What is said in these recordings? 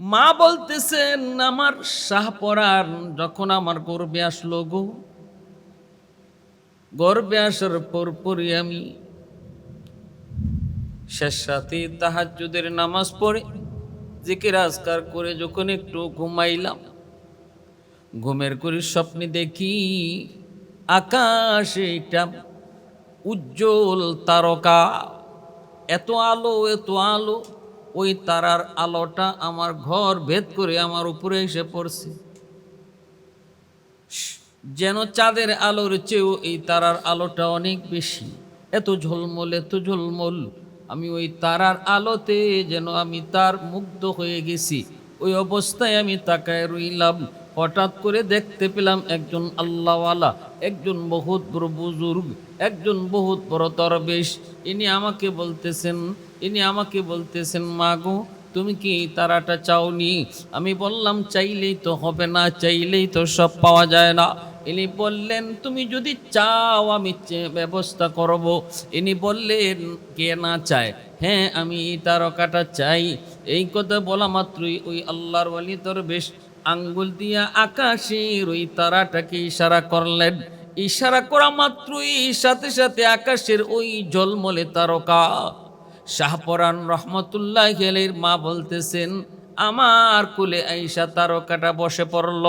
মা বলতেছেন, আমার শাহপরার যখন আমার গর্বে আসলো গো, গর্বে আসার পরপরই আমি শেষ রাতে তাহাজ্জুদের নামাজ পড়ে, জিকির আজকার করে যখন একটু ঘুমাইলাম, ঘুমের করে স্বপ্নে দেখি আকাশে একটা উজ্জ্বল তারকা, এত আলো এত আলো ওই তারার আলোটা আমার ঘর ভেদ করে আমার উপরে এসে পড়ছে। যেন চাঁদের আলোর চেয়েও এই তারার আলোটা অনেক বেশি। এত ঝলমল এত ঝলমল, আমি ওই তারার আলোতে যেন আমি তার মুগ্ধ হয়ে গেছি। ওই অবস্থায় আমি তাকায় রইলাম, হঠাৎ করে দেখতে পেলাম একজন আল্লাহওয়ালা, একজন বহুত বড় বুজুর্গ, একজন বহুত বড় তরবেশ ইনি আমাকে বলতেছেন ইনি আমাকে বলতেছেন, মা গো, তুমি কি তারাটা চাওনি? আমি বললাম, চাইলেই তো হবে না, চাইলেই তো সব পাওয়া যায় না। ইনি বললেন, তুমি যদি চাও, আমি ব্যবস্থা করব। ইনি বললেন, কে না চায়? হ্যাঁ আমি এই তারকাটা চাই। এই কথা বলা মাত্রই ওই আল্লাহর ওয়ালি তোর বেশ আঙ্গুল দিয়া আকাশের ওই তারাটাকে ইশারা করলেন। ইশারা করা মাত্রই সাথে সাথে আকাশের ওই জলমলে তারকা শাহপরান রহমতুল্লাহ গেলের মা বলতেছেন, আমার কুলে আইসা তারকাটা বসে পড়ল।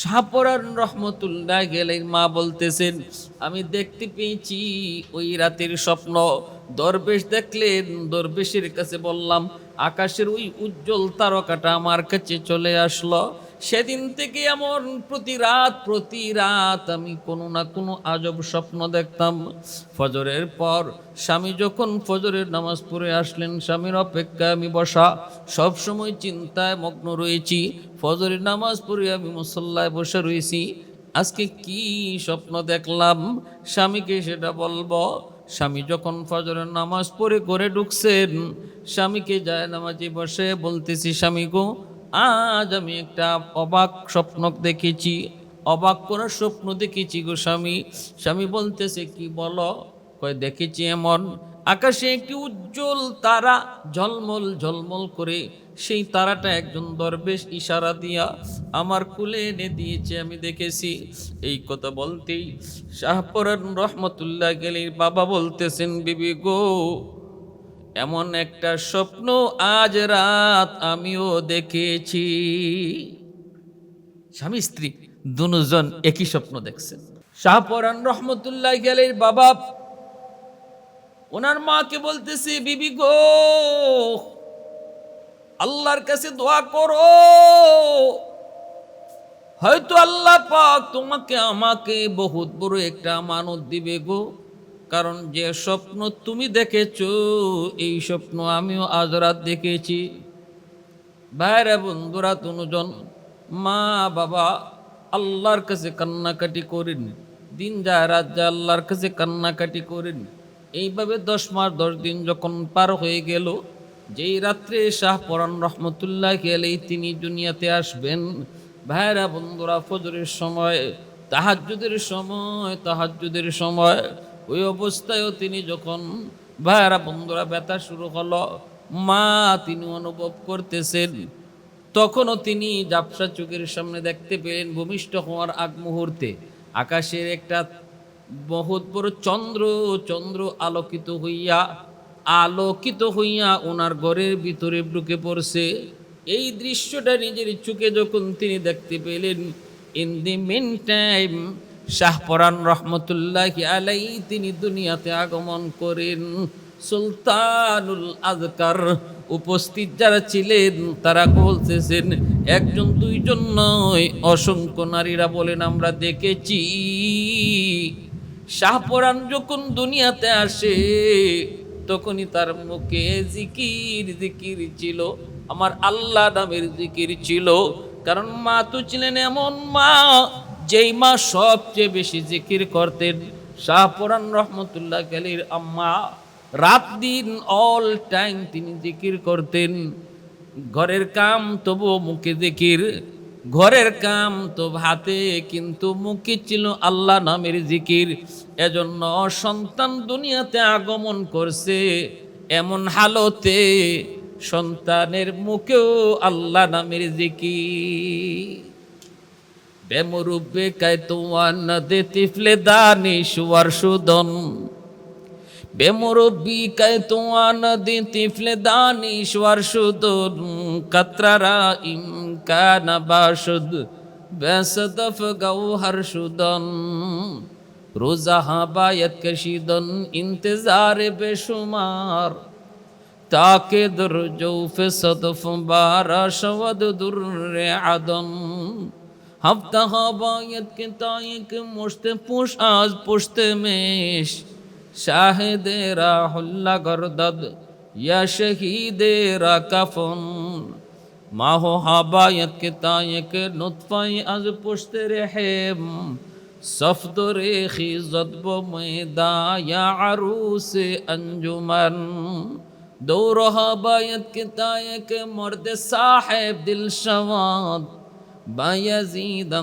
শাহপরান রহমতুল্লাহ গেলের মা বলতেছেন, আমি দেখতে পেয়েছি ওই রাতের স্বপ্ন। দরবেশ দেখলেন, দরবেশের কাছে বললাম, আকাশের ওই উজ্জ্বল তারকাটা আমার কাছে চলে আসলো। সেদিন থেকে এমন প্রতি রাত প্রতি রাত আমি কোনো না কোনো আজব স্বপ্ন দেখতাম। ফজরের পর স্বামী যখন ফজরের নামাজ পড়ে আসলেন, স্বামীর অপেক্ষায় আমি বসা, সব সময় চিন্তায় মগ্ন রয়েছি। ফজরের নামাজ পড়ে আমি মুসল্লায় বসে রয়েছি। আজকে কি স্বপ্ন দেখলাম? স্বামীকে সেটা বলব, স্বামী যখন ফজরের নামাজ পড়ে করে ঢুকছেন, স্বামীকে যায় নামাজে বসে বলতেছি, স্বামী গো আজ আমি একটা অবাক স্বপ্ন দেখেছি, অবাক করার স্বপ্ন দেখেছি গো স্বামী। স্বামী বলতেছে, কি বলো? কয়, দেখেছি এমন। আকাশে একটি উজ্জ্বল তারা ঝলমল ঝলমল করে। সেই তারাটা একজন দরবেশ ইশারা দিয়া আমার কুলে এনে দিয়েছে, আমি দেখেছি। এই কথা বলতেই শাহপরান রহমতুল্লাহ গেলির বাবা বলতেছেন, বিবি গো এমন একটা স্বপ্ন আজ রাত আমিও দেখেছি। স্বামী, স্ত্রী, দুজন একই স্বপ্ন দেখছেন। শাহপরান রহমতুল্লাহ গেলের বাবা, ওনার মাকে বলতেছে, বিবি গো, আল্লাহর কাছে দোয়া করো। হয়তো আল্লাহ পাক তোমাকে আমাকে বহুত বড় একটা আমানত দিবে গো। কারণ যে স্বপ্ন তুমি দেখেছ, এই স্বপ্ন আমিও আজ রাত দেখেছি। ভাইরা, বন্ধুরা তনুজন মা, বাবা, আল্লাহর কাছে কান্নাকাটি করেন। দিন যায়, রাত যায়, আল্লাহর কাছে কান্নাকাটি করেন। এইভাবে দশ মাস, দশ দিন যখন পার হয়ে গেল, যেই রাত্রে শাহ পরান রহমতুল্লাহ গেলেই তিনি দুনিয়াতে আসবেন, ভাইরা, বন্ধুরা, ফজরের সময়, তাহাজ্জুদের সময় তাহাজ্জুদের সময় ওই অবস্থায়ও তিনি যখন ভাইরা বন্ধুরা ব্যথা শুরু হলো, মা তিনি অনুভব করতেছেন, তখনও তিনি জাপসা চোখের সামনে দেখতে পেলেন ভূমিষ্ঠ হওয়ার আগ মুহূর্তে। আকাশের একটা বহুত বড় চন্দ্র চন্দ্র আলোকিত হইয়া আলোকিত হইয়া ওনার ঘরের ভিতরে ঢুকে পড়ছে। এই দৃশ্যটা নিজের চোখে যখন তিনি দেখতে পেলেন in the mean time Shahparan রহমতুল্লাহ আলাই তিনি দুনিয়াতে আগমন করেন। সুলতানুল আজকার উপস্থিত যারা ছিলেন, তারা বলতেছেন, একজন, দুইজন নয়, অসংখ্য নারীরা বলেন, আমরা দেখেছি। শাহপরান যখন দুনিয়াতে আসে, তখনই তার মুখে জিকির জিকির ছিল। আমার আল্লাহ নামের জিকির ছিল। কারণ মা তো ছিলেন এমন মা যেই মা সবচেয়ে বেশি জিকির করতেন শাহপরান রহমতুল্লাহ গালির আম্মা, রাত দিন অল টাইম তিনি জিকির করতেন। ঘরের কাম তবুও মুখে জিকির, ঘরের কাম তো হাতে, কিন্তু মুখে ছিল আল্লাহ নামের জিকির। এজন্য সন্তান দুনিয়াতে আগমন করছে এমন হালতে, সন্তানের মুখেও আল্লাহ নামের জিকি বেমরুবে কায় তোমার নদে তিফলে দানিশ্বর সুদন। বেমরব্বি কায় তোমার নদী তিফলে সুদন। কত্রারা ইমকান বাসুদ বেসদফ গৌহর সুদন। রোজাহা বায়ত কশিদন, ইন্তজার বেশুমার। তাকে dur জৌফ সদফ বারা শবদ দুর্রে আদম হফতা হবায়ত কে তাইক মোশতে পুশ আজ পুশতে মেশ শাহেদে রাহুল্লা গরদদ ইয়া শহীদে রা কাফন মাহ হাবায়ত কে তাইক নুতফাই আজ পুশতে রেহেম সফদরে খিজত বমেদা ইয়া আরুসে অঞ্জুমান দৌর হাবায়ত কে তাইক মর্দে সাহেব দিল শওয়াদ বায়াজিদ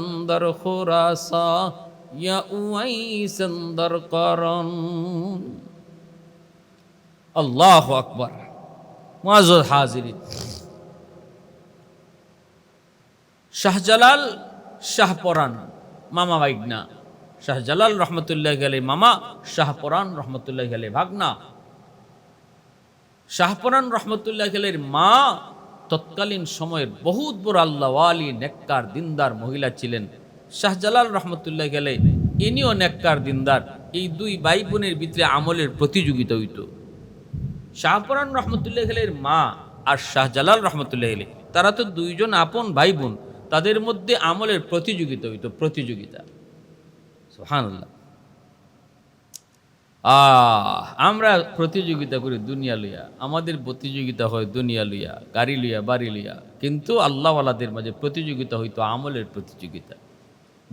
খোরাসা, ইয়া উয়াইস অন্দর আল্লাহ আকবর। মাজুর হাজিরি শাহজালাল শাহপরাণ মামা ভাগনা। শাহজালাল রহমতুল্লাহ গেলে মামা শাহপরাণ রহমতুল্লাহ গেলে ভাগনা। শাহপরাণ রহমতুল্লাহ গেলের মা তৎকালীন সময়ের বহুত বড় আল্লাহ আলী নেককার, দিনদার মহিলা ছিলেন। শাহজালাল রহমতুল্লাহ গেলে ইনিও নেককার, দিনদার। এই দুই ভাই বোনের ভিতরে আমলের প্রতিযোগিতা হইত। শাহপরান রহমতুল্লাহ গেলের মা আর শাহজালাল রহমতুল্লাহ গেলে। তারা তো দুইজন আপন ভাই বোন তাদের মধ্যে আমলের প্রতিযোগিতা হইত, প্রতিযোগিতা। সুবহানাল্লাহ। আহ আমরা প্রতিযোগিতা করি দুনিয়া লইয়া। আমাদের প্রতিযোগিতা হয় দুনিয়া লইয়া, গাড়ি লইয়া, বাড়ি লইয়া। কিন্তু আল্লাহওয়ালাদের মাঝে প্রতিযোগিতা হইতো আমলের প্রতিযোগিতা।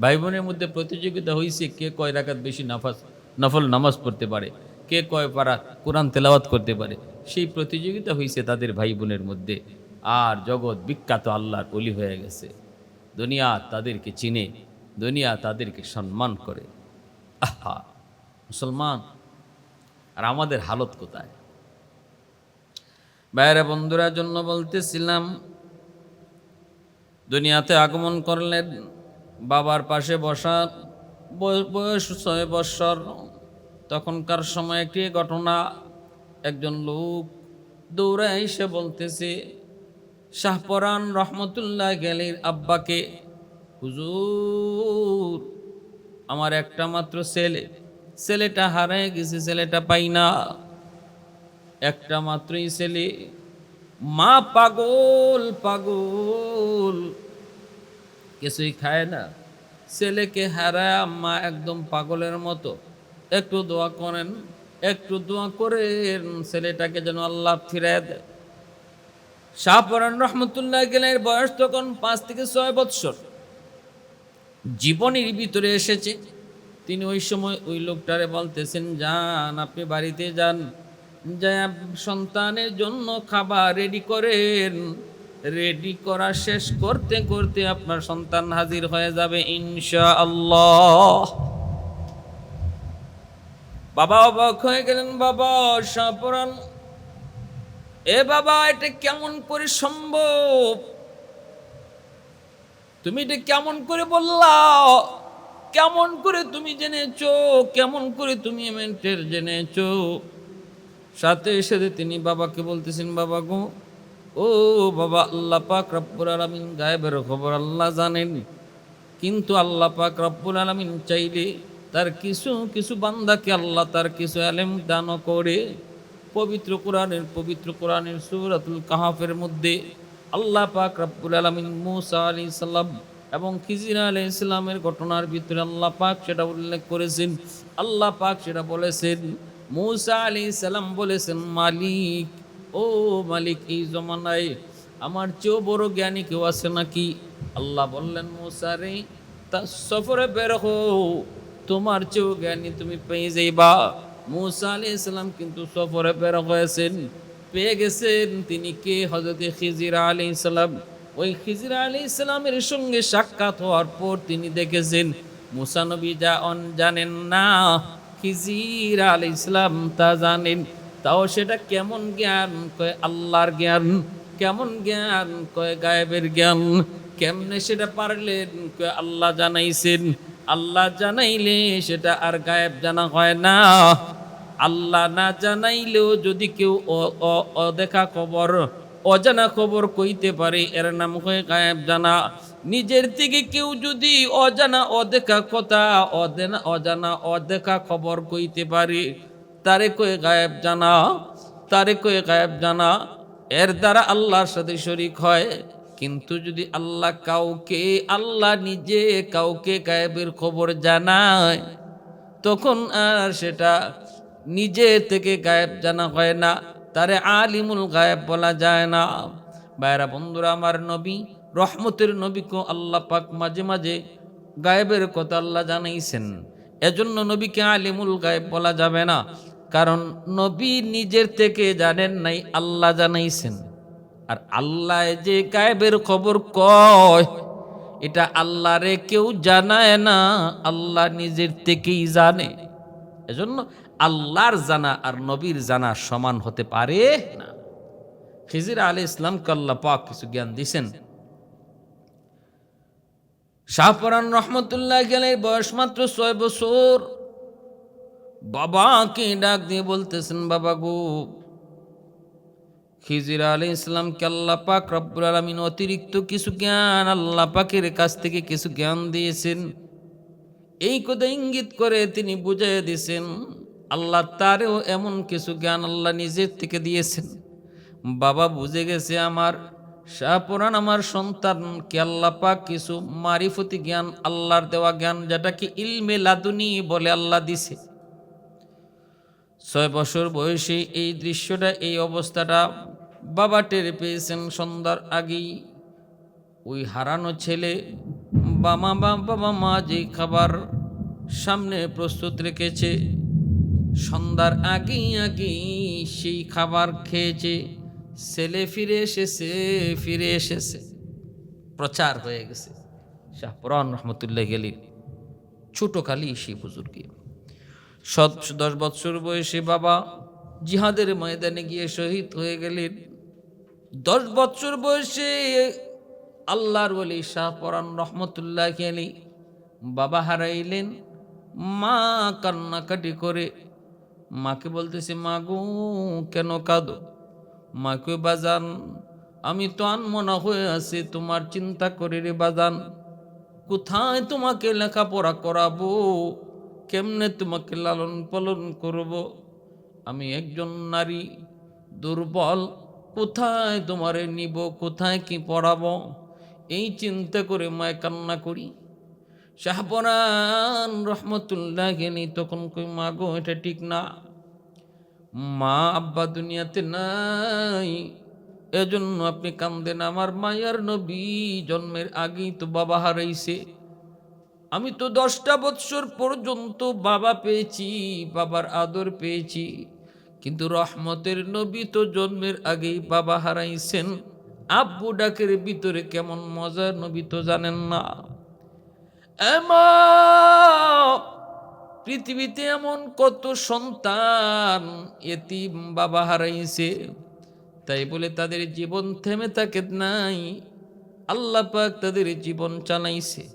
ভাই বোনের মধ্যে প্রতিযোগিতা হয়েছে কে কয় রাখাত বেশি নাফাস, নফল নামাজ পড়তে পারে, কে কয় পারা কোরআন তেলাওয়াত করতে পারে, সেই প্রতিযোগিতা হয়েছে তাদের ভাই বোনের মধ্যে। আর জগৎ বিখ্যাত আল্লাহর অলি হয়ে গেছে। দুনিয়া তাদেরকে চিনে, দুনিয়া তাদেরকে সম্মান করে। আহা, মুসলমান আর আমাদের হালত কোথায়? বাইরে বন্ধুরা, জন্য বলতেছিলাম, দুনিয়াতে আগমন করলেন বাবার পাশে বসা, বয়- বয়স ছয় বৎসর তখনকার সময় একটি ঘটনা, একজন লোক দৌড়ে এসে বলতেছে শাহপরান রহমতুল্লাহ গেলির আব্বাকে, হুজুর, আমার একটা মাত্র ছেলে। ছেলেটা হারায় গেছে, ছেলেটা পাই না। একটা মাত্রই ছেলে, মা পাগল পাগল। কিছুই খায় না। ছেলেকে হারায় মা একদম পাগলের মতো। একটু দোয়া করেন, একটু দোয়া করেন, ছেলেটাকে যেন আল্লাহ ফিরে দেয়। শাহপরান রহমতুল্লাহ গেলের বয়স তখন পাঁচ থেকে ছয় বৎসর। জীবনের ভিতরে এসেছে তিনি ওই সময় ওই লোকটারে বলতেছেন, যান, আপনি বাড়িতে যান। যা সন্তানের জন্য খাবার রেডি করেন। রেডি করা শেষ করতে করতে আপনার সন্তান হাজির হয়ে যাবে ইনশা আল্লাহ বাবা অবাক হয়ে গেলেন, বাবা সাপরান এ বাবা, এটা কেমন করে সম্ভব? তুমি এটা কেমন করে বললা? কেমন করে তুমি জেনেছো? কেমন করে তুমি এমেন্টের জেনেছো? সাথে সাথে তিনি বাবাকে বলতেছেন, বাবা গো, ও বাবা, আল্লাহ পাক রব্বুল আলামিন গায়েবের খবর আল্লাহ জানেন। কিন্তু আল্লাহ পাক রব্বুল আলামিন চাইলে তার কিছু কিছু বান্দাকে আল্লাহ তার কিছু আলেম দান করে। পবিত্র কোরআনের পবিত্র কোরআনের সূরাতুল কাহাফের মধ্যে আল্লাহ পাক রব্বুল আলামিন মুসা আলাইহিস সালাম এবং খিজির আলাইহিস সালামের ঘটনার ভিতরে আল্লাহ পাক সেটা উল্লেখ করেছেন। আল্লাহ পাক সেটা বলেছেন, মুসা আলাইহিস সালাম বলেছেন, মালিক, ও মালিক, এই জমানায় আমার চেয়েও বড় জ্ঞানী কেউ আছে নাকি? আল্লাহ বললেন, মুসা রে, তা সফরে বের হও, তোমার চেয়েও জ্ঞানী তুমি পেয়ে যাইবা। মুসা আলি ইসলাম কিন্তু সফরে বের হয়েছেন, পেয়ে গেছেন। তিনি কে? হজরতে খিজিরা আলী ইসলাম ওই খিজিরা আলী ইসলামের সঙ্গে সাক্ষাৎ হওয়ার পর তিনি দেখেছেন মুসানবী যা অন জানেন না খিজিরা আলী ইসলাম তা জানেন তাও সেটা কেমন জ্ঞান কয় আল্লাহর জ্ঞান কেমন জ্ঞান কয় গায়েবের জ্ঞান কেমনে সেটা পারলেন কয় আল্লাহ জানাইছেন আল্লাহ জানাইলে সেটা আর গায়েব জানা হয় না আল্লাহ না জানাইলেও যদি কেউ অদেখা খবর অজানা খবর কইতে পারে, এর নাম হয় গায়েব জানা। নিজের থেকে কেউ যদি অজানা অদেখা কথা, অদেনা অজানা অদেখা খবর কইতে পারে, তারে কয়ে গায়েব জানা, তারে কয়ে গায়েব জানা। এর দ্বারা আল্লাহর সাথে শরিক হয়, কিন্তু যদি আল্লাহ কাউকে, আল্লাহ নিজে কাউকে গায়েবের খবর জানায়, তখন আর সেটা নিজে থেকে গায়েব জানা হয় না। তারে আলিমুল গায়েব বলা যায় না। বাইরা বন্ধুরা, আমার নবী, রহমতের নবীকে আল্লাহ পাক মাঝে মাঝে গায়েবের কথা আল্লাহ জানাইছেন। এজন্য নবীকে আলিমুল গায়েব বলা যাবে না। কারণ নবী নিজের থেকে জানেন নাই, আল্লাহ জানাইছেন। আর আল্লাহ যে গায়েবের খবর কয়, এটা আল্লাহরে কেউ জানায় না, আল্লাহ নিজের থেকেই জানে। এজন্য আল্লাহর জানা আর নবীর জানা সমান হতে পারে না। খিজির আলী ইসলামকে আল্লাহ পাক কিছু জ্ঞান দিছেন। শাহপরান রহমতুল্লাহ গেলে বয়স মাত্র ছয় বছর। বাবাকে ডাক দিয়ে বলতেছেন, বাবা গো, খিজির আলী ইসলামকে আল্লাহ পাক রব্বুল আলমিন অতিরিক্ত কিছু জ্ঞান আল্লাহ পাকের কাছ থেকে কিছু জ্ঞান দিয়েছেন। এই কথা ইঙ্গিত করে তিনি বুঝাই দিয়েছেন আল্লাহ তারেও এমন কিছু জ্ঞান আল্লাহ নিজের থেকে দিয়েছেন। বাবা বুঝে গেছে আমার শাহপুরান আমার সন্তানকে আল্লাহ কিছু মারিফতি জ্ঞান, আল্লাহর দেওয়া জ্ঞান যেটাকে ইলমে লাদুনি বলে আল্লাহ দিছে। ছয় বছর বয়সে এই দৃশ্যটা, এই অবস্থাটা বাবা টের পেয়েছেন সন্ধ্যার আগেই। ওই হারানো ছেলে বাবা বাবা মা যে খাবার সামনে প্রস্তুত রেখেছে সন্ধ্যার আগেই আগেই সেই খাবার খেয়েছে, ছেলে ফিরে এসেছে ফিরে এসেছে। প্রচার হয়ে গেছে। শাহপুরান রহমতুল্লাহ গেলি ছোট কালি সেই বুজুর্গে। সত দশ বৎসর বয়সে বাবা জিহাদের ময়দানে গিয়ে শহীদ হয়ে গেলেন। দশ বৎসর বয়সে আল্লাহর বলি শাহ পরান রহমতুল্লাহ খেলি বাবা হারাইলেন। মা কান্নাকাটি করে মাকে বলতেছে, মা গো, কেন কাঁদো? মাকে বাজান, আমি তো আনমনা হয়ে আছি, তোমার চিন্তা করে রে বাজান। কোথায় তোমাকে লেখাপড়া করাবো? কেমনে তোমাকে লালন পালন করব? আমি একজন নারী, দুর্বল, কোথায় তোমারে নিব, কোথায় কি পড়াবো? এই চিন্তা করে মায় কান্না করি। শাহপরান রহমতুল্লাহ গেনি তখন কই, মা গো, এটা ঠিক না। মা আব্বা দুনিয়াতে নাই। এজন্য আপনি কান্দেন, আমার মায়ার নবী জন্মের আগেই তো বাবা হারাইছে। আমি তো দশটা বৎসর পর্যন্ত বাবা পেয়েছি, বাবার আদর পেয়েছি। কিন্তু রহমতের নবী তো জন্মের আগেই বাবা হারাইছেন। আব্বু ডাকের ভিতরে কেমন মজার নবী তো জানেন না। পৃথিবীতে এমন কত সন্তান এতিম বাবা হারাইছে। তাই বলে তাদের জীবন থেমে থাকে নাই। আল্লাহ পাক তাদের জীবন চালাইছে।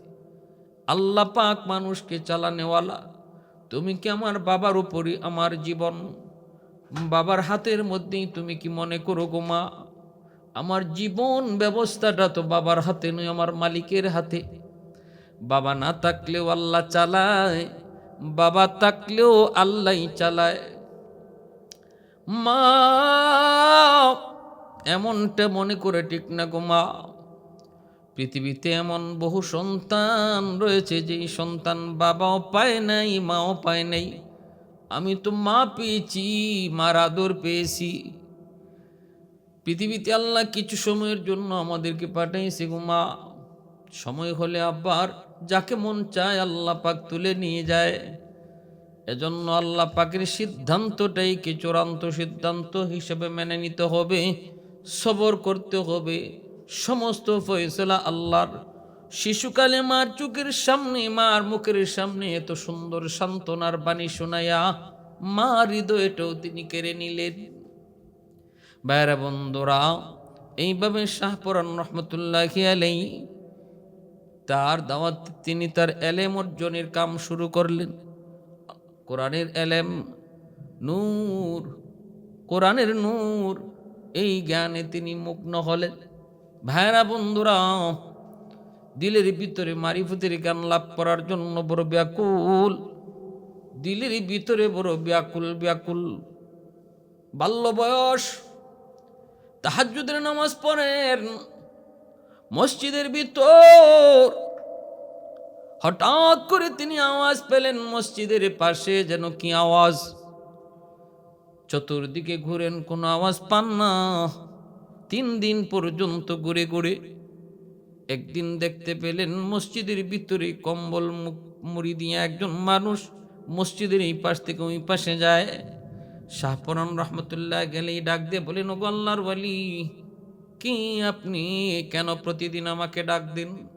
আল্লাহ পাক মানুষকে চালানেওয়ালা। তুমি কি আমার বাবার উপরই আমার জীবন? বাবার হাতের মধ্যেই তুমি কি মনে করো গো মা? আমার জীবন ব্যবস্থাটা তো বাবার হাতে নয়, আমার মালিকের হাতে। বাবা না থাকলেও আল্লাহ চালায়, বাবা থাকলেও আল্লাহই চালায়। মা, এমনটা মনে করে ঠিক না গো মা। পৃথিবীতে এমন বহু সন্তান রয়েছে, যেই সন্তান বাবাও পায় নাই, মাও পায় নাই। আমি তো মা পেয়েছি, মার আদর পেয়েছি। পৃথিবীতে আল্লাহ কিছু সময়ের জন্য আমাদেরকে পাঠাইছে গো মা। সময় হলে আবার যাকে মন চায় আল্লাহ পাক তুলে নিয়ে যায়। এজন্য আল্লাহ পাকের সিদ্ধান্তটাই কি চূড়ান্ত সিদ্ধান্ত হিসেবে মেনে নিতে হবে, সবর করতে হবে। সমস্ত ফয়সলা আল্লাহর। শিশুকালে মার চোখের সামনে, মার মুখের সামনে এত সুন্দর সান্ত্বনার বাণী শোনায়া মা হৃদয়টাও তিনি কেড়ে নিলেন। বাইরা বন্ধুরা, এইভাবে শাহপুরান রহমতুল্লাহ আলাই তার দাওয়াত তিনি তার এলেম অর্জনের কাম শুরু করলেন। কোরআনের এলেম নূর, কোরআনের নূর, এই জ্ঞানে তিনি মুগ্ন হলেন। ভাইরা বন্ধুরা, দিলের ভিতরে মারিফতের জ্ঞান লাভ করার জন্য বড় ব্যাকুল, দিলের ভিতরে বড় ব্যাকুল ব্যাকুল বাল্য বয়স, তাহাজ্জুদের নামাজ পড়েন। মসজিদের ভিতর। হঠাৎ করে তিনি আওয়াজ পেলেন, মসজিদের পাশে যেন কি আওয়াজ? চতুর্দিকে ঘুরেন, কোনো আওয়াজ পান না। তিন দিন পর্যন্ত ঘুরে ঘুরে একদিন দেখতে পেলেন, মসজিদের ভিতরে কম্বল মুড়ি দিয়ে একজন মানুষ মসজিদের এই পাশ থেকে ওই পাশে যায়। শাহপরান রহমতুল্লাহ গেলেই ডাক দিয়ে বলেন ও আল্লাহর বলি কি আপনি কেন প্রতিদিন আমাকে ডাক দিন?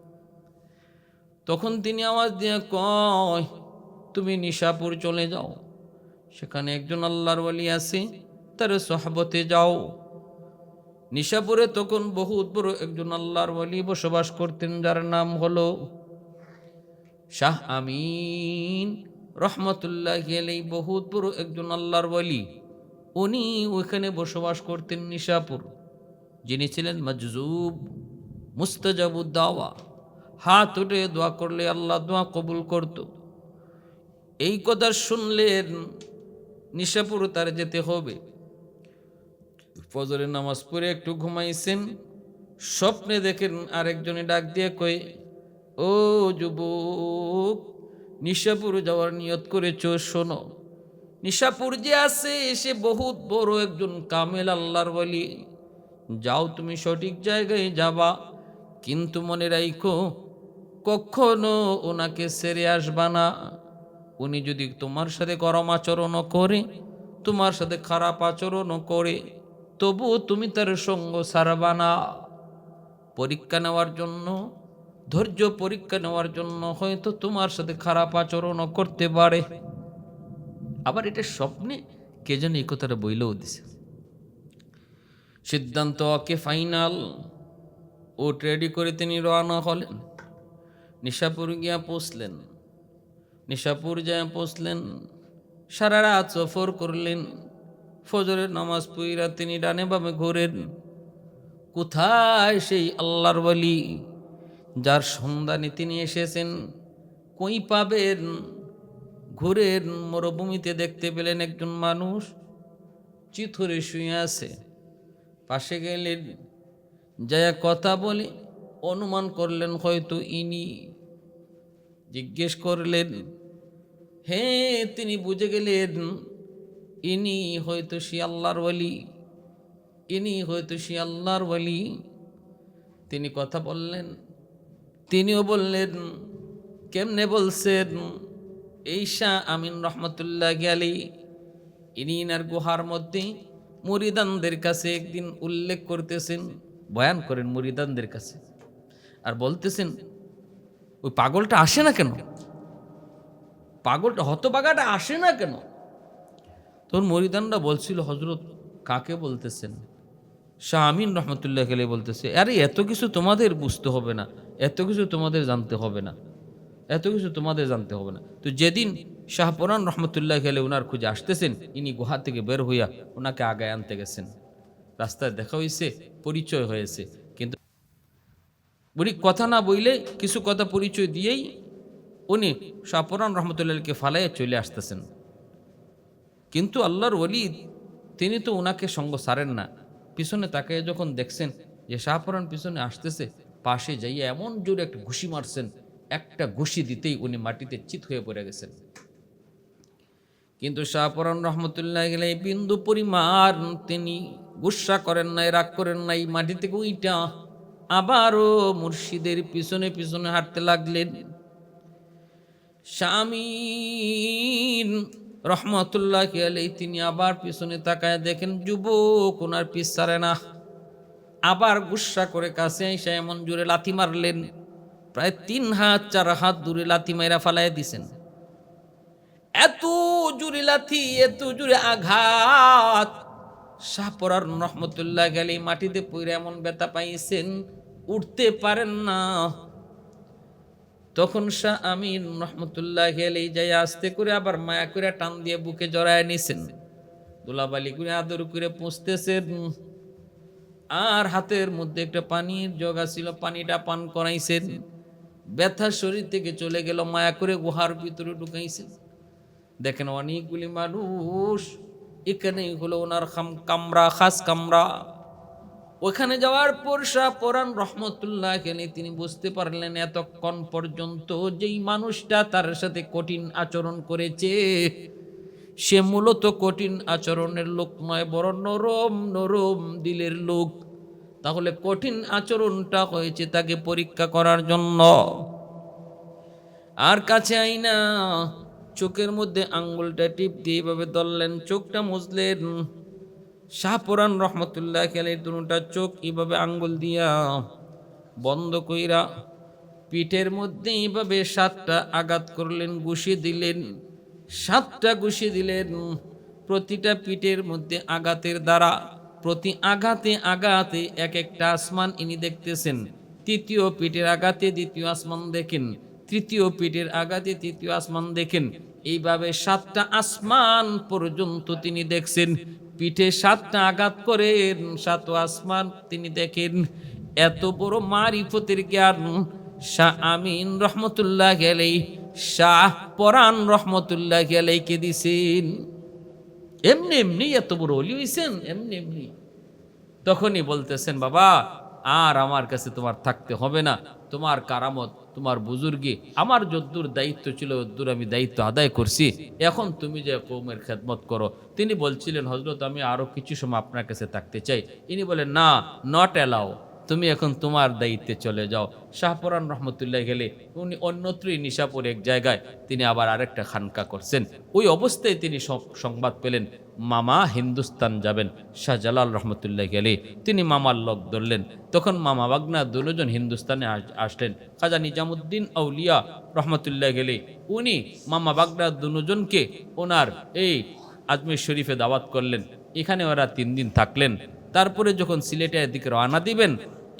তখন তিনি আওয়াজ দিয়ে কয়, তুমি নিশাপুর চলে যাও। সেখানে একজন আল্লাহর ওয়ালি আছে, তার সহবতে যাও। নিশাপুরে তখন বহুত বড় একজন আল্লাহর ওয়ালি বসবাস করতেন, যার নাম হলো শাহ আমিন। রহমতুল্লাহ গেলেই বহুত বড় একজন আল্লাহর ওয়ালি উনি ওইখানে বসবাস করতেন নিশাপুর। যিনি ছিলেন মজজুব মুস্তাজাবুদ্দাওয়া হাত উঠে দোয়া করলে আল্লাহ দোয়া কবুল করত। এই কথা শুনলেন নিশাপুর তার যেতে হবে। ফজরের নামাজ পড়ে একটু ঘুমাইছেন, স্বপ্নে দেখেন আরেকজনে ডাক দিয়ে কয়ে, ও যুবক, নিশাপুর যাওয়ার নিয়ত করেছ, শোনো। নিশাপুর যে আছে, সে বহুত বড় একজন কামেল আল্লাহর বলি যাও তুমি সঠিক জায়গায় যাবা। কিন্তু মনে রাখো কখনো ওনাকে সেরে আসবা না। উনি যদি তোমার সাথে গরম আচরণও করে, তোমার সাথে খারাপ আচরণও করে, তবু তুমি তার সঙ্গ সারবা না। পরীক্ষা নেওয়ার জন্য, ধৈর্য পরীক্ষা নেওয়ার জন্য হয়তো তোমার সাথে খারাপ আচরণও করতে পারে। আবার এটা স্বপ্নে কে যেন এই কথাটা বইলেও দিছে। সিদ্ধান্ত ওকে ফাইনাল। ওট রেডি করে তিনি রওনা হলেন। নিশাপুর গিয়া পৌঁছলেন। নিশাপুর যায় পৌঁছলেন। সারা রাত সফর করলেন। ফজরের নামাজ পইরা তিনি ডানে বামে ঘোরেন। কোথায় সেই আল্লাহর বলি যার সন্ধানে তিনি এসেছেন। কই পাবেন? ঘুরেন, মরুভূমিতে দেখতে পেলেন একজন মানুষ। চিথরে শুয়ে আছে। পাশে গেলেন, যায়া কথা বলে অনুমান করলেন, হয়তো ইনি জিজ্ঞেস করলেন হ্যাঁ তিনি বুঝে গেলেন ইনি হয়তো আল্লাহর ওয়ালি ইনি হয়তো আল্লাহর ওয়ালি তিনি কথা বললেন, তিনিও বললেন, কেমনে বলছেন? এই শাহ আমিন রহমতুল্লাহ গেলি ইনি ইনার গুহার মধ্যে মুরিদানদের কাছে একদিন উল্লেখ করতেছেন, বয়ান করেন মুরিদানদের কাছে। আর বলতেছেন, ওই পাগলটা আসে না কেন? পাগলটা, হতবাগাটা আসে না কেন? তোর মরিদানরা বলছিল হজরত কাকে বলতেছেন? শাহ আমিন রহমতুল্লাহ খেলে বলতেছে, আরে, এত কিছু তোমাদের বুঝতে হবে না, এত কিছু তোমাদের জানতে হবে না, এত কিছু তোমাদের জানতে হবে না। তো যেদিন শাহপুরান রহমতুল্লাহ খেলে ওনার খুঁজে আসতেছেন, ইনি গুহা থেকে বের হইয়া ওনাকে আগায় আনতে গেছেন। রাস্তায় দেখা হয়েছে পরিচয় হয়েছে, কিন্তু উনি কথা না বইলে কিছু কথা পরিচয় দিয়েই উনি শাহপুরান রহমতুল্লাহকে ফালাইয়া চলে আসতেছেন। কিন্তু আল্লাহর ওলি, তিনি তো ওনাকে সঙ্গ সারেন না। পিছনে তাকে যখন দেখছেন যে শাহপুরান পিছনে আসতেছে, পাশে যাইয়া এমন জোরে একটা ঘুষি মারছেন, একটা ঘুষি দিতেই উনি মাটিতে চিত হয়ে পড়ে গেছেন। কিন্তু শাহপুরান রহমতুল্লাহ গেলে বিন্দু পরিমাণ তিনি গুসা করেন নাই, রাগ করেন নাই, মাটি থেকে উইটা আবারও মুর্শিদের পিছনে পিছনে হাঁটতে লাগলেন। স্বামীন রহমতুল্লাহ আলাই তিনি আবার পিছনে তাকায় দেখেন যুবক ওনার পিস ছাড়ে না। আবার গুসা করে কাছে এসে এমন জোরে লাথি মারলেন, প্রায় তিন হাত, চার হাত দূরে লাথি মাইরা ফালাই দিছেন। এত জুড়ে লাথি, এত জুড়ে আঘাত। শাহপরার রহমতুল্লাহ গেলে মাটিতে পড়ে এমন ব্যথা পাইছেন, উঠতে পারেন না। তখন শাহ আমিন রহমতুল্লাহ গেলে যাই আস্তে করে আবার মায়া করে টান দিয়ে বুকে জড়ায় নিছেন। দোলাবালি করে আদর করে পুষতেছেন আর হাতের মধ্যে একটা পানির জগা ছিল পানিটা পান করাইছেন। ব্যথা শরীর থেকে চলে গেল, মায়া করে গুহার ভিতরে ঢুকাইছেন। দেখেন অনেকগুলি মানুষ এখানেই হলো ওনার খাম কামরা, খাস কামরা। ওখানে যাওয়ার পর শাহ পরান রহমতুল্লাহ এখানে তিনি বুঝতে পারলেন এতক্ষণ পর্যন্ত যেই মানুষটা তার সাথে কঠিন আচরণ করেছে, সে মূলত কঠিন আচরণের লোক নয়, বড় নরম নরম দিলের লোক। তাহলে কঠিন আচরণটা হয়েছে তাকে পরীক্ষা করার জন্য। আর কাছে আইনা চোখের মধ্যে আঙ্গুলটা টিপ দিয়ে এভাবে ধরলেন, চোখটা মুছলেন? শাহপুরান রহমতুল্লাহ খেলের দুটা চোখ এইভাবে আঙ্গুল দিয়া বন্ধ কইরা পিঠের মধ্যে এইভাবে সাতটা আঘাত করলেন গুছিয়ে দিলেন, সাতটা গুছিয়ে দিলেন, প্রতিটা পিঠের মধ্যে আঘাতের দ্বারা, প্রতি আঘাতে আঘাতে এক একটা আসমান ইনি দেখতেছেন, তৃতীয় পিঠের আঘাতে দ্বিতীয় আসমান দেখেন। তৃতীয় পিঠের আঘাতে তৃতীয় আসমান দেখেন। এইভাবে সাতটা আসমান পর্যন্ত তিনি দেখছেন। পিঠে সাতটা আঘাত করেন সাত আসমান তিনি দেখেন। এত বড় মারিফতের জ্ঞান। শাহ আমিন রহমতুল্লাহ গেলেই শাহ পরাণ রহমতুল্লাহ গেলেইকে দিছেন। এমনি এমনি এত বড় অলি হইছেন, এমনি এমনি। তখনই বলতেছেন, বাবা আর আমার কাছে তোমার থাকতে হবে না। তোমার কারামত, তোমার বুজুর্গি, আমার যদ্দুর দায়িত্ব ছিল, যদ্দুর আমি দায়িত্ব আদায় করছি। এখন তুমি যে কৌমের খেদমত করো, তিনি বলছিলেন হজরত আমি আরও কিছু সময় আপনার কাছে থাকতে চাই। ইনি বলেন, না নট অ্যালাও তুমি এখন তোমার দায়িত্বে চলে যাও। শাহপুরান রহমতুল্লাহ গেলে উনি অন্যত্রই নিশাপুর এক জায়গায় তিনি আবার আরেকটা খানকা করছেন। ওই অবস্থায় তিনি সংবাদ পেলেন, মামা হিন্দুস্তান যাবেন। শাহজালাল রহমতুল্লাহ গেলে তিনি মামার লোক ধরলেন। তখন মামা বাগনা দুজন হিন্দুস্তানে আস- আসলেন। খাজা নিজামুদ্দিন আউলিয়া রহমতুল্লাহ গেলে উনি মামা বাগনা দুজনকে ওনার এই আজমির শরীফে দাওয়াত করলেন। এখানে ওরা তিন দিন থাকলেন। তারপরে যখন সিলেটের দিকে রওনা দিবেন,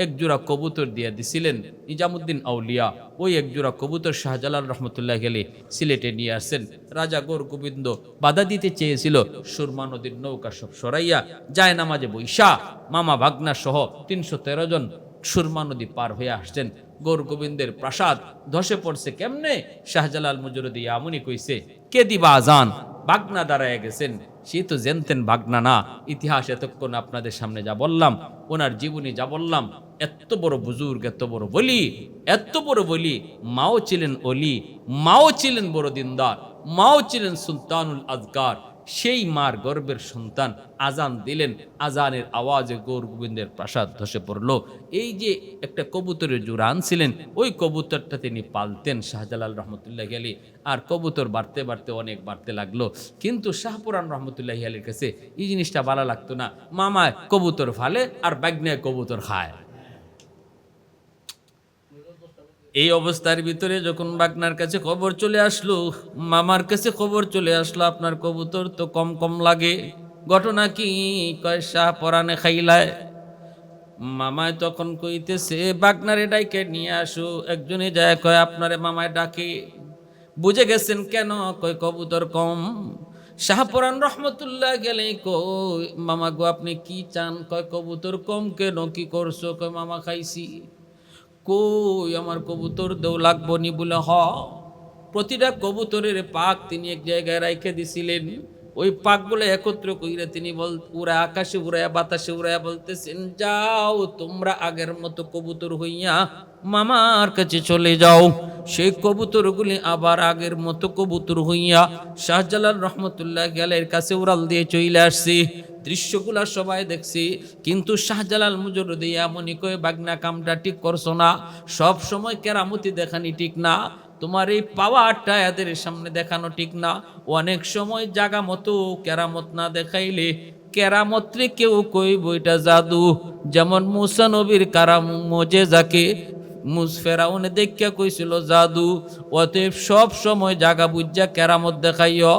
এক জোড়া কবুতর দিয়ে দিছিলেন নিজামুদ্দিন আউলিয়া। ওই এক জোড়া কবুতর শাহজালাল রহমতুল্লাহ গেলে সিলেটে নিয়ে আসছেন। রাজা গোর গোবিন্দ বাধা দিতে চেয়েছিল, সুরমা নদীর নৌকা সব সরাইয়া যায় নামাজে বৈশা। মামা ভাগনা সহ তিনশো তেরো জন সুরমা নদী পার হয়ে আসছেন। গৌর গোবিন্দের প্রাসাদ ধসে পড়ছে কেমনে? শাহজালাল মুজরদি আমনি কইছে, কে দিবা আজান? বাগনা দাঁড়ায় গেছেন। সে তো জেনতেন ভাগনা না। ইতিহাস এতক্ষণ আপনাদের সামনে যা বললাম, ওনার জীবনী যা বললাম, এত বড় বুজুর্গ, এত বড় বলি, এত বড় বলি, মাও ছিলেন অলি, মাও ছিলেন বড় দিনদার, মাও ছিলেন সুলতানুল আজগার সেই মার গর্বের সন্তান আজান দিলেন। আজানের আওয়াজে গৌর গোবিন্দের প্রাসাদ ধসে পড়ল। এই যে একটা কবুতরের জোড়া আনছিলেন, ওই কবুতরটা তিনি পালতেন শাহজালাল রহমতুল্লাহ আলী। আর কবুতর বাড়তে বাড়তে অনেক বাড়তে লাগল। কিন্তু শাহপুরান রহমতুল্লাহ আলীর কাছে এই জিনিসটা ভালো লাগতো না। মামায় কবুতর ফালে আর বাগ্নায় কবুতর খায়। এই অবস্থার ভিতরে যখন বাগনার কাছে খবর চলে আসলো, মামার কাছে খবর চলে আসলো, আপনার কবুতর তো কম কম লাগে। ঘটনা কি? কয়, শাহ পরানে খাইলায়। মামায় তখন কইতেছে, বাগনারে ডাইকে নিয়ে আসো। একজনে যায়, কয়, আপনারে মামায় ডাকে। বুঝে গেছেন কেন? কয়, কবুতর কম। শাহপুরান রহমতুল্লাহ গেলে কই মামা গো, আপনি কি চান? কয়, কবুতর কম কেন? কি করছ? কয়, মামা খাইছি। কই আমার কবুতর দেও লাগবো নি বলে হ। প্রতিটা কবুতরের পাক তিনি এক জায়গায় রাইখে দিছিলেন। ওই পাকগুলো একত্র কইরা তিনি বল উড়া আকাশে উড়ায়া বাতাসে উড়ায়া বলতেছেন, যাও তোমরা আগের মতো কবুতর হইয়া মামার কাছে চলে যাও। সেই কবুতরগুলি আবার আগের মতো কবুতর হইয়া শাহজালাল রহমতুল্লাহ গেলের কাছে উড়াল দিয়ে চলে আসছি। দৃশ্যগুলা সবাই দেখছি, কিন্তু শাহজালাল মুজরুদি এমনই কয়ে, বাগনা কামটা ঠিক করছ না? সব সময় কেরামতি দেখানি ঠিক না? তোমার এই পাওয়ারটা এদের সামনে দেখানো ঠিক না? অনেক সময় জাগা মতো কেরামত না দেখাইলে কেরামত্রে কেউ কই বইটা জাদু। যেমন মুসা নবীর কারাম মজে যাকে মুসফেরাউনে দেখিয়া কইছিল, জাদু। অতএব সব সময় জাগা বুঝা কেরামত দেখাইও।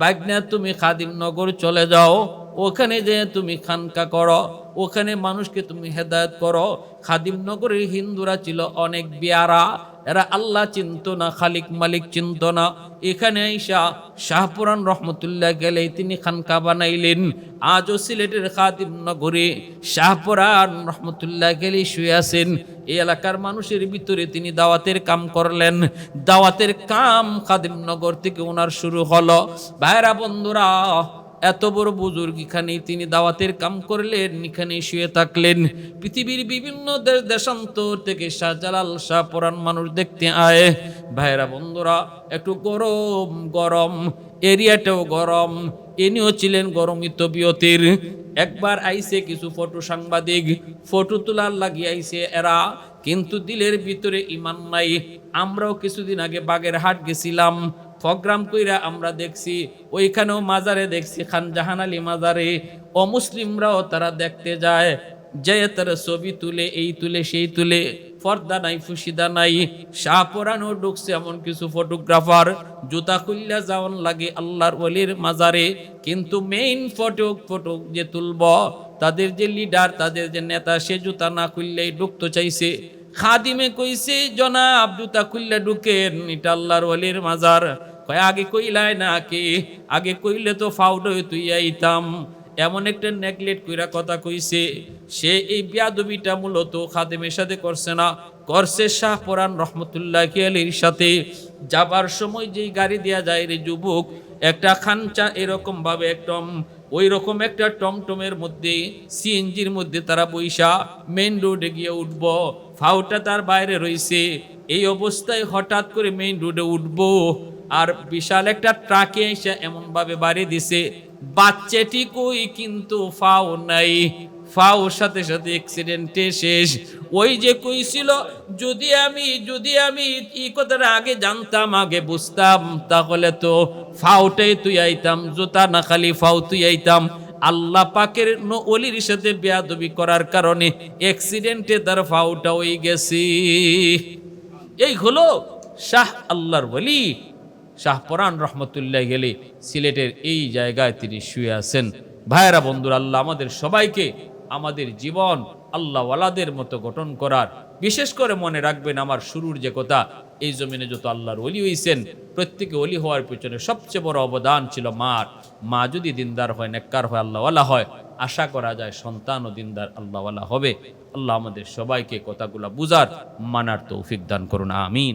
বাগনা, তুমি খাদিম নগর চলে যাও। ওখানে যে তুমি খানকা করো, ওখানে মানুষকে তুমি হেদায়ত করো। খাদিম নগরের হিন্দুরা ছিল অনেক বিয়ারা, এরা আল্লাহ চিনত না, খালিক মালিক চিনত না। এখানে আইসা শাহপুরান রহমতুল্লাহ গেলে তিনি খানকা বানাইলেন। আজও সিলেটের খাদিম নগরে শাহপুরান রহমতুল্লাহ গেলে শুয়ে আছেন। এই এলাকার মানুষের ভিতরে তিনি দাওয়াতের কাম করলেন। দাওয়াতের কাম খাদিম নগর থেকে ওনার শুরু হলো। ভাইরা বন্ধুরা এত বড় বুজুর্গ এখানে তিনি দাওয়াতের কাম করলেন, এখানে শুয়ে থাকলেন। পৃথিবীর বিভিন্ন দেশ দেশান্তর থেকে শাহজালাল শাহ পরান মানুষ দেখতে আয়। ভাইরা বন্ধুরা, একটু গরম গরম, এরিয়াটাও গরম। ইনিও ছিলেন গরমিত বিয়তির একবার আইছে কিছু ফটো সাংবাদিক, ফটো তোলার লাগিয়ে আইছে এরা, কিন্তু দিলের ভিতরে ইমান নাই। আমরাও কিছুদিন আগে বাগের হাট গেছিলাম। প্রোগ্রাম কইরা আমরা দেখছি, ওইখানেও মাজারে দেখছি খান জাহান আলী মাজারে অমুসলিমরাও তারা দেখতে যায়, যে তারা ছবি তুলে, এই তুলে, সেই তুলে, পর্দা নাই, ফুসিদা নাই, শাহ পরানো ঢুকছে এমন কিছু ফটোগ্রাফার জুতা খুললা যাওয়ান লাগে আল্লাহর ওলির মাজারে, কিন্তু মেইন ফটো ফটো যে তুলব, তাদের যে লিডার তাদের যে নেতা, সে জুতা না খুললেই ঢুকতে চাইছে। খাদিমে কইছে, জনাব, জুতা খুললে ঢুকেন, এটা আল্লাহর ওলির মাজার। কয়, আগে কইলাই না কি? আগে কইলে তো ফাউড তুই আইতাম। এমন একটা নেকলেট কইরা কথা কইছে। সে এই বিয়াদবিটা মূলত খাদেমের সাথে করছে না। করছে শাহ পরান রহমতুল্লাহ আলীর সাথে। যাবার সময় যেই গাড়ি দেয়া যায় রে যুবক, একটা খানচা এরকম ভাবে একদম ওই রকম একটা টমটমের মধ্যে, সিএনজির মধ্যে তারা বৈশা মেইন রোডে গিয়ে উঠব। ফাউটা তার বাইরে রইছে। এই অবস্থায় হঠাৎ করে মেইন রোডে উঠবো আর বিশাল একটা ট্রাকে এসে এমন ভাবে বাড়ি দিছে। বাচ্চাটি কই? কিন্তু ফাও নাই। ফাও সাথে সাথে অ্যাক্সিডেন্টে শেষ। ওই যে কইছিল যদি আমি যদি আমি এই কথাটা আগে জানতাম, আগে বুঝতাম, তাহলে তো ফাউটাই তুই আইতাম, জুতা না খালি ফাউ তুই আইতাম। আল্লাহ পাকের অলির সাথে বেয়াদবি করার কারণে অ্যাক্সিডেন্টে তার ফাউটা হয়ে গেছি। এই হলো শাহ আল্লাহর বলি শাহপরান রহমতুল্লাহ গেলে সিলেটের এই জায়গায় তিনি শুয়ে আছেন। ভাইয়েরা, বন্ধুরা, আল্লাহ আমাদের সবাইকে আমাদের জীবন আল্লাহ ওয়ালাদের মতো গঠন করার, বিশেষ করে মনে রাখবেন আমার শুরুর যে কথা, এই জমিনে যত আল্লাহর অলি হইছেন, প্রত্যেকে অলি হওয়ার পেছনে সবচেয়ে বড় অবদান ছিল মার। মা যদি দিনদার হয়, নেককার হয়, আল্লাহওয়ালা হয়, আশা করা যায় সন্তান ও দিনদার, আল্লাহওয়ালা হবে। আল্লাহ আমাদের সবাইকে কথাগুলা বুঝার, মানার তৌফিক দান করুন, আমিন।